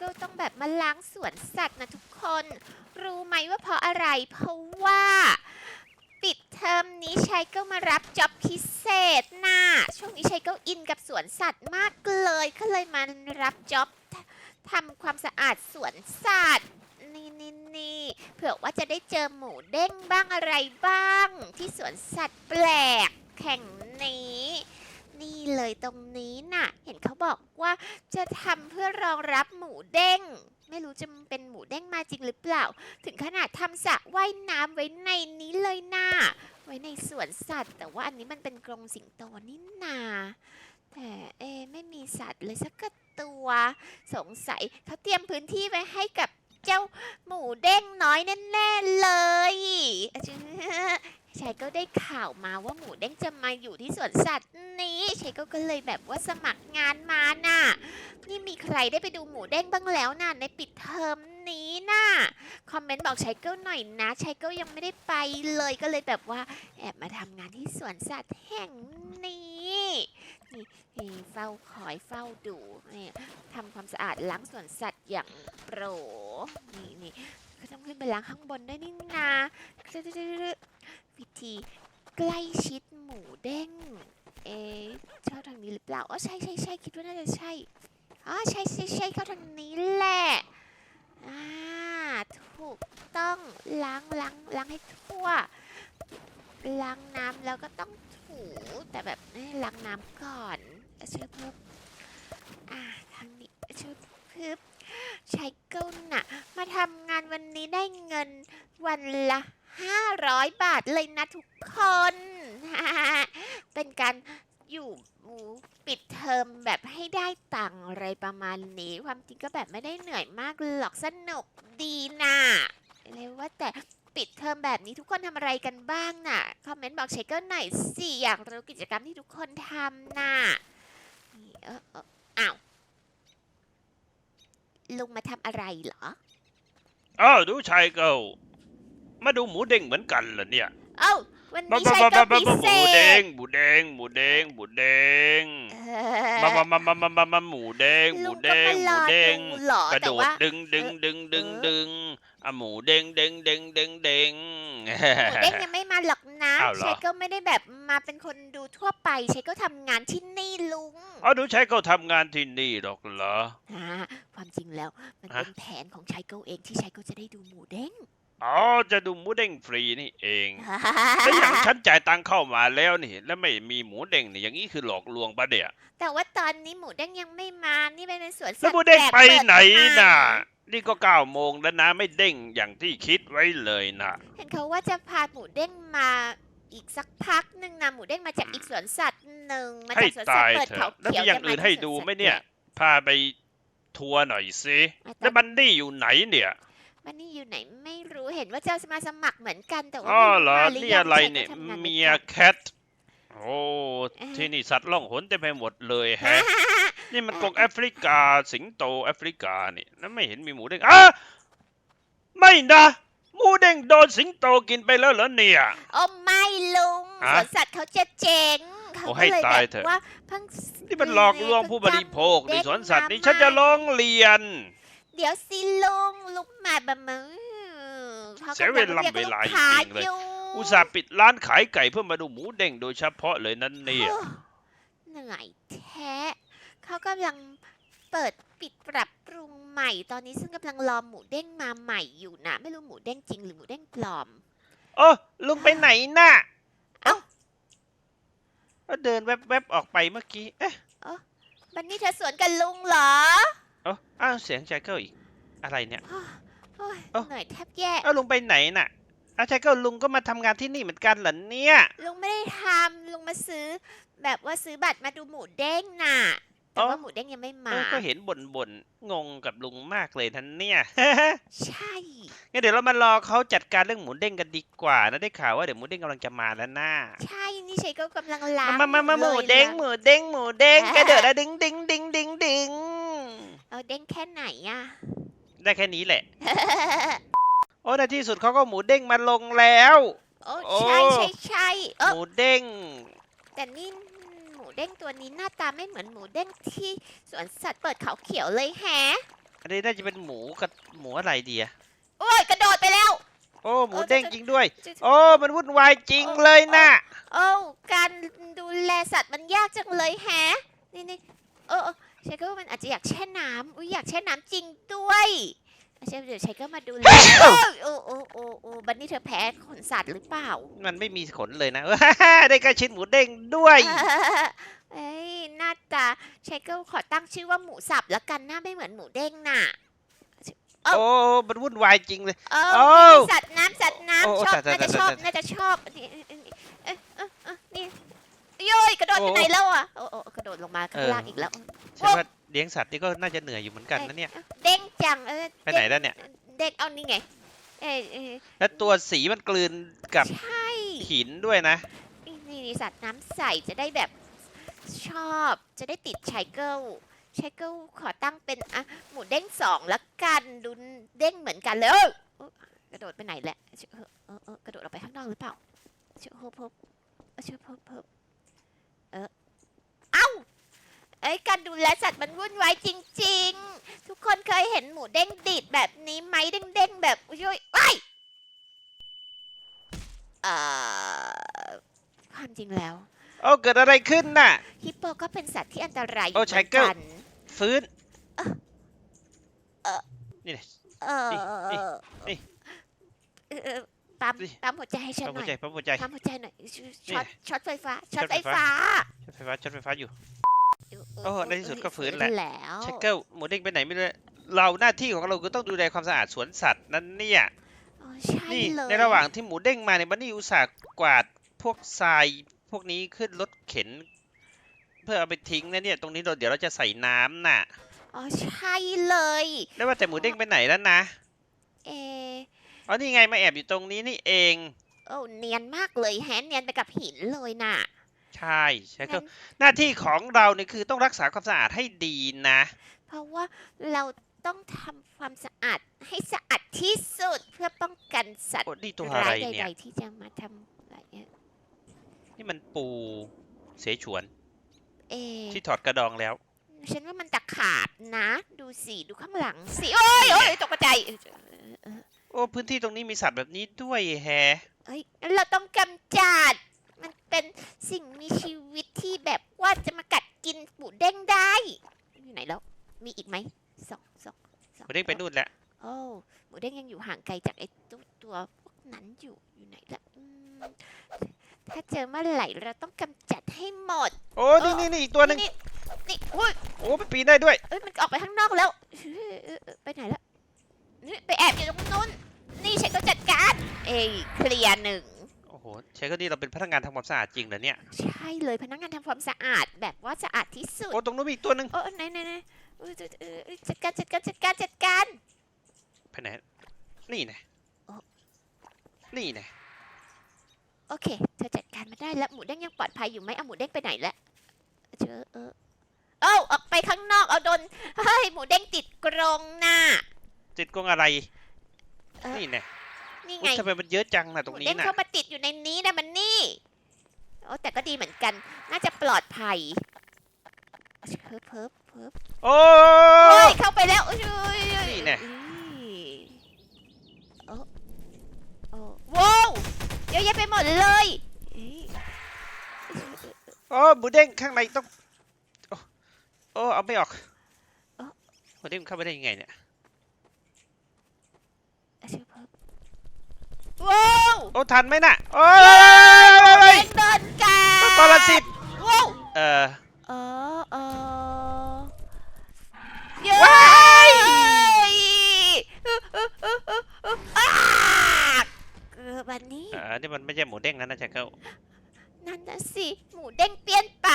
ก็ต้องแบบมาล้างสวนสัตว์นะทุกคน รู้ไหมว่าเพราะอะไร เพราะว่า ปิดเทอมนี้ชัยก็มารับจ็อบพิเศษน่ะช่วงนี้ชัยก็อินกับสวนสัตว์มากเลยก็เลยมารับจ็อบทำความสะอาดสวนสัตว์นี่นี่นี่เผื่อว่าจะได้เจอหมูเด้งบ้างอะไรบ้าง ที่สวนสัตว์แปลกแห่งนี้ นี่เลยตรงนี้น่ะ เห็น เขาบอกว่าจะทำเพื่อรองรับหมูเด้ง ไม่รู้จะเป็นหมูเด้งมาจริงหรือเปล่า ถึงขนาดทำสระว่ายน้ำไว้ในนี้เลยน่ะไว้ในสวนสัตว์ แต่ว่าอันนี้มันเป็นกรงสิงโตนี่นาแต่เอไม่มีสัตว์เลยสักตัวสงสัยเขาเตรียมพื้นที่ไว้ให้กับเจ้าหมูเด้งน้อยแน่ๆเลยชายก็ได้ข่าวมาว่าหมูเด้งจะมาอยู่ที่สวนสัตว์ นี้ชายก็ก็เลยแบบว่าสมัครงานมาน่ะ นี่มีใครได้ไปดูหมูเด้งบ้างแล้วน่ะในปิดเทอมนี้น่ะ คอมเมนต์บอกชายเกิลหน่อยนะชายเกิลยังไม่ได้ไปเลยก็เลยแบบว่า แอบมาทำงานที่สวนสัตว์แห่งนี้นี่นี่เฝ้าคอยเฝ้าดูนี่ทำความสะอาดล้างสวนสัตว์อย่างโปรนี่นี่ก็ต้องขึ้นไปล้างข้างบนด้วยนี่นาวิธีใกล้ชิดหมูเด้ง เอ๊ะชอบทางนี้หรื อ๋อใช่ใช่ใช่คิดว่าน่าจะใช่อ๋อใช่ใช่ใช่เข้าทางนี้แหละอ่าถูกต้องล้างล้างล้างให้ทั่วล้างน้ำแล้วก็ต้องถูแต่แบบเอ้ล้างน้ำก่อนเชื่อพิ่มอ่าทางนี้เชื่อพิ่มใช้เก้าน่ะมาทำงานวันนี้ได้เงินวันละ500บาทเลยนะทุกคน เป็นการอยู่ ทอมแบบให้ได้ตังค์อะไรประมาณนี้ ความจริงก็แบบไม่ได้เหนื่อยมากหรอกสนุกดีน่ะเลยว่าแต่ปิดเทอมแบบนี้ทุกคนทำอะไรกันบ้างน่ะ คอมเมนต์บอกเชคเกอร์หน่อยสิอยากรู้กิจกรรมที่ทุกคนทำน่ะนี่เออเอออ้าวลุงมาทำอะไรเหรออ้าวดูชายเก่ามาดูหมูเด้งเหมือนกันเหรอเนี่ยเอ้าวันมานี้มาใช้มาก็มาพิมาหเศมูเด้ษงหมูเด้งหมูเด้งหมูเด้งเอมาอ มามามามามามาหมูเด้งหลุมูงก็เด้งมาหรมูอเด้งดูเหรอกระแต่โดดว่าดึงดึงดึงดึงเออดึงอะหมูเด้งเด้งเด้งเด้งเด้งหมูเด้งยังไม่มาหรอกนะอ้าวเหรอเชก็ไม่ได้แบบมาเป็นคนดูทั่วไปเชก็ทำงานที่นี่ลุงอ๋อดูชายเก่าทำงานที่นี่หรอกเหรออ่าความจริงแล้วมันฮะเป็นแผนของชายเก้าเองที่ชายเก้าจะได้ดูหมูเด้ง อ๋อจะดูหมูเด้งฟรีนี่เองแล้วอย่างฉันจ่ายตังค์เข้ามาแล้วนี่ แล้วไม่มีหมูเด้งนี่อย่างนี้คือหลอกลวงปะเดี๋ยแต่ว่าตอนนี้หมูเด้งยังไม่มา นี่เป็นในสวนสัตว์แล้วหมูเด้งแปลกไปเดไหนใม่น่ะ นี่ก็เก้าโมงแล้วนะไม่เด้งอย่างที่คิดไว้เลยนะเห็นเขาว่าจะพาหมูเด้งมาอีกสักพักหนึ่งนะหมูเด้งมาจากอีกสวนสัตว์หนึ่งมาให้จากสวนสัตตาว์ยเปิดเถเขาอะแล้วเขียมีวอย่างจะอื่นที่ให้สวดูสัตว์ไหมเนี่ย พาไปทัวร์หน่อยสิอะแต่แล้วบันนี่อยู่ไหนเนี่ย มันนี่อยู่ไหนไม่รู้เห็นว่าจะมาสมัครเหมือนกันแต่ว่าอ๋อไม่เหรอมาหนี่ยังอะไรใช่เนี่ยก็ทำงาเมียด้วยกันแคทโอ้เอ๊ะที่นี่สัตว์ล่องหนเต็มไปหมดเลยแฮะ นี่มันกงแอฟริกาสิงโตแอฟริกานี่แล้วไม่เห็นมีหมูเด้งอะไม่นะหมูเด้งโดนสิงโตกินไปแล้วเหรอเนี่ยโอ้ไม่ลุงฮะสวนสัตว์เขาจะเจ๋งเขาโอ้ก็ให้เลยตายแบบเถอะว่าเพิ่งนี่มันหลอกลวงผู้บริโภคในสวนสัตว์นี่ฉันจะร้องเรียน เดี๋ยวสิลุงลุงมาแบบมือขเสียเวลากำงเวลารียกกค้จริงๆเลยอยู่อุตส่าห์ปิดร้านขายไก่เพื่อมาดูหมูเด้งโดยเฉพาะเลยนั่นเนี่ยโอ้เหนื่อยแท้เขากำลังเปิดปิดปรับปรุงใหม่ตอนนี้ซึ่งกำลังรอหมูเด้งมาใหม่อยู่นะ ไม่รู้หมูเด้งจริงหรือหมูเด้งปลอมโอ้ลุงไปไหนน่ะเอ้าก็เดินแวบๆออกไปเมื่อกี้เอ๊ะวันนี้เธอสวนกับลุงเหรอ เอ้าอ้าวเสียงชายเกิลอีก อะไรเนี่ย โอ้ยเอ้า เหนื่อยแทบแย่ เอ้าลุงไปไหนน่ะอ้าวชายเกิลลุงก็มาทำงานที่นี่เหมือนกันเหรอเนี่ย ลุงไม่ได้ทำลุงมาซื้อ แบบว่าซื้อบัตรมาดูหมูเด้งน่ะ แต่อ๋อว่าหมูเด้งยังไม่เอมาอก็เห็นบ่นบ่นๆงงกับลุงมากเลยท่านเนี่ย ใช่ งั้นเดี๋ยวเรามารอเขาจัดการเรื่องหมูเด้งกันดีกว่านะได้ข่าวว่าเดี๋ยวหมูเด้งกำลังจะมาแล้วนะใช่นี่เชยก็กำลังล้างมามามาหมูเลยเด้งล่ะหมูเด้งหมูเด้งอ่ากระโดดแล้วดึงดึงดึงดึงดึง เอาเด้งแค่ไหนอะ ได้แค่นี้แหละ โอ้ในที่สุดเขาก็หมูเด้งมาลงแล้ว โอ้โอ้ใช่ใช่ใช่เออหมูเด้ง แต่นี่หมูเด้งตัวนี้หน้าตาไม่เหมือนหมูเด้งที่สวนสัตว์เปิดเขาเขียวเลยแฮะ อันนี้น่าจะเป็นหมูกับหมูอะไรดีอะโอ้ยกระโดดไปแล้ว โอ้หมูเออเด้งจะจริงด้วย จะโอ้มันวุ่นวายจริงเลยนะโอ้การดูแลสัตว์มันยากจังเลยแฮะ นี่นี่เออเออ ชายเกิลมันอาจจะอยากแช่น้ำอุ้ยอยากแช่น้ำจริงด้วยเชฟเดี๋ยวชายเกิลมาดูแลโอ้โอ้โอ้โอ้บันนี่เธอแพ้ขนสัตว์หรือเปล่า มันไม่มีขนเลยนะ ได้ใกล้ชิดหมูเด้งด้วยเอ้ยหน้าตาชายเกิลขอตั้งชื่อว่าหมูสับแล้วกันหน้าไม่เหมือนหมูเด้งน่ะเอ้าโอ้มันวุ่นวายจริงเลยเออโอ้นี่สัตว์น้ำสัตว์โอ้น้ำชอบสัตว์น่าจะสัตว์ชอบสัตว์น่าจะชอบนี่เอ้ยเอ้ยเอ้ยเอ้ยนี่โย้ยกระโดดไปไหนแล้วอะโอ้โอ้กระโดดลงมาข้างล่างอีกแล้ว ฉันว่าเลี้ยงสัตว์นี่ก็น่าจะเหนื่อยอยู่เหมือนกันนะเนี่ย เด้งจังเออไปไหนแล้วเนี่ย เด้งเอานี่ไงเอยเอยแล้วตัวสีมันกลืนกับใช่หินด้วยนะ นี่นี่สัตว์น้ำใสจะได้แบบชอบจะได้ติดไชเกิลไชเกิลขอตั้งเป็นอะหมูเด้งสองละกันดูเด้งเหมือนกันเลยเอ้ยเอ้ยกระโดดไปไหนแหละเชื่อเออเออเออกระโดดออกไปข้างนอกหรือเปล่าเชื่อเพิ่มเพิ่มเออเชื่อเพิ่มเพิ่มเออเอ้า ไอ้ยการดูแลสัตว์มันวุ่นวายจริง ๆ ทุกคนเคยเห็นหมูเด้งดีดแบบนี้ไหมเด้งๆแบบอุ้ยว้ายเอ่อความจริงแล้วโอ้เกิดอะไรขึ้นน่ะ ฮิปโปก็เป็นสัตว์ที่อันตรายอยู่โอ้เหมือนไชเกิลกันฟื้นเออนี่เออนี่นี่เออเออปั๊มนี่ ปั๊มหัวใจให้ฉันปั๊มหหัน่วอยใจปั๊มหัวใจ ปั๊มหัวใจหน่อยช็อตนี่ช็อตไฟฟ้าช็อตช็อตไฟไฟฟ้าฟ้า ช็อตไฟฟ้าช็อตไฟฟ้าอยู่เออ โอ้ในที่สุดก็ฟื้นแล้วแล้วไชเกิลหมูเด้งไปไหนไม่รู้เราหน้าที่ของเราคือต้องดูแลความสะอาดสวนสัตว์นั่นเนี่ยอ๋อใช่นี่เลยในระหว่างที่หมูเด้งมาเนี่ยบันนี่อุตส่าห์กวาดพวกทรายพวกนี้ขึ้นรถเข็น เพื่อเอาไปทิ้งนะเนี่ยตรงนี้เราเดี๋ยวเราจะใส่น้ำน่ะอ๋อใช่เลย แล้วว่าแต่หมูเด้งไปไหนแล้วนะเอออ๋อนี่ไงมาแอบอยู่ตรงนี้นี่เองโอ้เนียนมากเลยแฮะเนียนไปกับหินเลยน่ะ ใช่ใช่ก็งั้นหน้าที่ของเราเนี่ยคือต้องรักษาความสะอาดให้ดีนะ เพราะว่าเราต้องทำความสะอาดให้สะอาดที่สุดเพื่อป้องกันสัตว์โอ้นี่ตัวอะไรร้ายเนี่ย ใดๆที่จะมาทำอะไรเงี้ยนี่มันปูเสฉวน เอะที่ถอดกระดองแล้ว ฉันว่ามันตะขาบนะ ดูสิดูข้างหลังสิโอ้ยโอ้ยตกใจเออเออโอ้พื้นที่ตรงนี้มีสัตว์แบบนี้ด้วยแฮะเอ้ยงั้นเราต้องกำจัด มันเป็นสิ่งมีชีวิตที่แบบว่าจะมากัดกินหมูเด้งได้ อยู่ไหนแล้ว มีอีกไหมสองสองสองหมูเด้งไปนู่นแล้วโอ้หมูเด้งยังอยู่ห่างไกลจากไอ้ตัวตัวพวกนั้นอยู่อยู่ไหนละอืมถ้าเจอเมื่อไหร่เราต้องกำจัดให้หมด โอ้นี่นี่นี่อีกตัวหนึ่งนี่นี่อุ้ยโอ้มันปีนได้ด้วย เอ้ยมันออกไปข้างนอกแล้วเฮ้ยเอ้ยเอ้ยไปไหนละนี่ไปแอบอยู่ตรงนู้น นี่ฉันก็จัดการ เอ้ยเคลียร์หนึ่งโอ้โหใช้ก็นี่เราเป็นพนักงานทำความสะอาดจริงเหรอเนี่ยใช่เลยพนักงานทำความสะอาดแบบว่าสะอาดที่สุดโอ้ตรงนู้นมีอีกตัวหนึ่งโอ้ไหนไหนไหนเอ้ยเอ้ยเอ้ยเอ้ยจัดการจัดการจัดการจัดการไปไหนนี่ไงโอ้นี่ไงโอเคเธอจัดการมาได้แล้วหมูเด้งยังปลอดภัยอยู่ไหมเอาหมูเด้งไปไหนแล้วเจอเออเอ้าออกไปข้างนอกเอาโดนเฮ้ยหมูเด้งติดกรงน่ะติดกรงอะไร เออนี่ไง นี่อุ๊ไงยทำไมมันเยอะจังนะตหรงมูนี้เด้งนะเข้ามาติดอยู่ในนี้นะมันนี่ โอ้แต่ก็ดีเหมือนกัน น่าจะปลอดภัยเพิบเพิบเพิบโอ้โอ้ยเข้าไปแล้วอุ้ยอุ้ยอุ้ยนี่แน่อุ้ยโอ้โอ้ว้าวเยอะแยะไปหมดเลยเอ้ยโอ้หมูเด้งข้างในต้อง โอ้โอ้เอาไม่ออกหมูเด้งเข้าไปได้ยังไงเนี่ย เชื่อเพิบว้าว โอ้ทันไหมน่ะโอ้เด็ยกโดนกัดปรสิตว้าวเออ เออเออเย้ยอ้าเกือบอันนี้ เออนี่มันไม่ใช่หมูเด้งแล้วนะจ๊ะเก้านั่นน่ะสิ หมูเด้งเปลี่ยนไป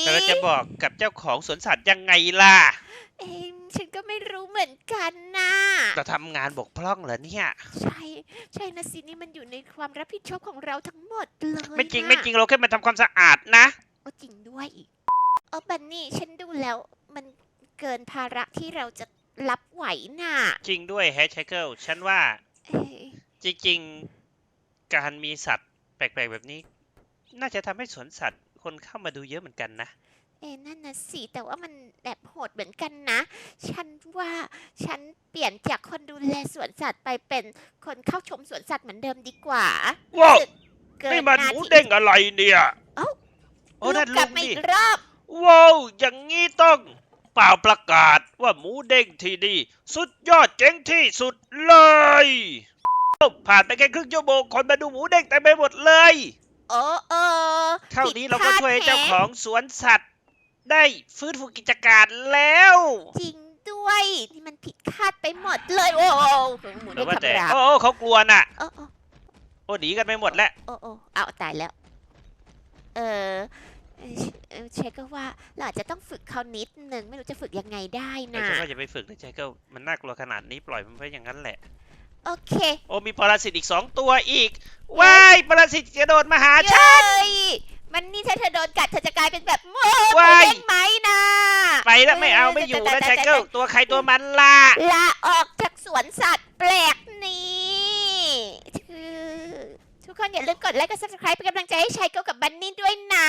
แต่เราจะบอกกับเจ้าของสวนสัตว์ยังไงล่ะเอ้ยฉันก็ ไม่รู้เหมือนกันนะเราทำงานบกพร่องเหรอเนี่ย ใช่ ใช่นะสินี่มันอยู่ในความรับผิดชอบของเราทั้งหมดเลยไม่จริงนะไม่จริงเราแค่มาทำความสะอาดนะโอ้จริงด้วยเออบันนี่ฉันดูแล้วมันเกินภาระที่เราจะรับไหวน่ะ จริงด้วยแฮชเกิลฉันว่าเอ้ยจริงๆ การมีสัตว์แปลกๆแบบนี้ น่าจะทำให้สวนสัตว์คนเข้ามาดูเยอะเหมือนกันนะ เอ็นั่นนะสิแต่ว่ามันแบบโหดเหมือนกันนะ ฉันว่าฉันเปลี่ยนจากคนดูแลสวนสัตว์ไปเป็นคนเข้าชมสวนสัตว์เหมือนเดิมดีกว่าว้าวรู้สึกเกินี่มันหหน้ามูที่เด้งอะไรเนี่ยเอ้าโอ้นั่นกลุลับงมานี่อีกรอบว้าวอย่างงี้ต้องเปล่าประกาศว่าหมูเด้งที่นี่สุดยอดเจ๋งที่สุดเลยโอ้ผ่านไปแค่ครึ่งชั่วโมงคนมาดูหมูเด้งเต็มไปหมดเลย โอ้เออเท่านี้ผิดเราก็คดช่วยให้เจ้าแฮะ ของสวนสัตว์ ได้ฟื้นฟูกิจการแล้ว จริงด้วยนี่มันผิดคาดไปหมดเลย โอ้โหหมูแต่เด้งว่าแต่คำรามโอ้โอ้เขากลัวน่ะโอ้โอ้โอ้หนีกันไปหมดแล้วโอ้โอ้เอาตายแล้ว เออเอ่อเอ่อเช็คก็ว่าเราอาจจะต้องฝึกเขานิดนึงไม่รู้จะฝึกยังไงได้แต่นะฉันว่าอย่าไปฝึกนะใจก็มันน่ากลัวขนาดนี้ปล่อยมันไปอย่างนั้นแหละ โอเค โอ้มีปรสิตอีกสองตัวอีกว้ายปรสิตจะโดดมาหาฉันเย้ย มันนี่ถ้าเธอโดนกัดเธอจะกลายเป็นแบบโม่หมูว้ายเด้งไหมนะไปแล้วไม่เอาไม่อยู่แล้วใจก็ตัวใครตัวมันล่ะ ลาออกจากสวนสัตว์แปลกนี้คือทุกคนอย่าลืมกดไลค์กด subscribe เป็นกำลังใจให้ชายเก้ากับบันนี่ด้วยนะ